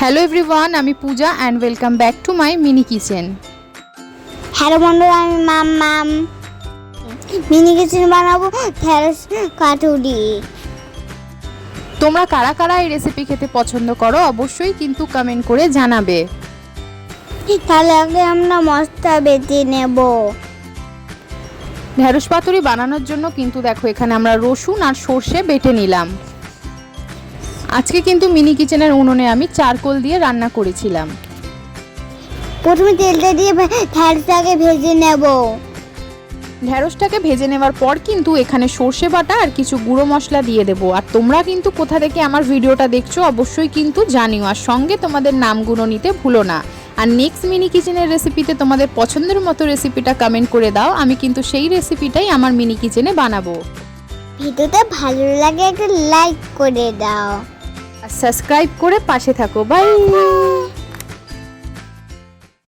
Hello everyone আমি Puja and welcome back to my mini kitchen hello বন্ধুরা আমি মাম মাম। Mini kitchen বানাবো ঢেঁড়স কাটুরি। তোমরা কারা কারা এই রেসিপি খেতে পছন্দ করো অবশ্যই কিন্তু কমেন্ট করে জানাবে। তাহলে আগে আমরা মশলা বেটে নেব। ঢ্যাঁড়স পাতুরি বানানোর জন্য কিন্তু দেখো এখানে আমরা রসুন আর সর্ষে বেটে নিলাম। আজকে কিন্তু মিনি কিচেনের উনুনে আমি চারকোল দিয়ে রান্না করেছিলাম। প্রথমে তেলটা দিয়ে ঢেঁড়সটাকে ভেজে নেব। ঢ্যাঁড়সটাকে ভেজে নেওয়ার পর কিন্তু এখানে সর্ষে বাটা আর কিছু গুঁড়ো মশলা দিয়ে দেবো। আর তোমরা কিন্তু কোথা থেকে আমার ভিডিওটা দেখছ অবশ্যই কিন্তু জানিও। আর সঙ্গে তোমাদের নামগুলো নিতে ভুলো না। আর নেক্সট মিনি কিচেনের রেসিপিতে তোমাদের পছন্দের মতো রেসিপিটা কমেন্ট করে দাও। আমি কিন্তু সেই রেসিপিটাই আমার মিনি কিচেনে বানাবো। ভিডিওটা ভালো লাগে একটা লাইক করে দাও। সাবস্ক্রাইব করে পাশে থাকো। বাই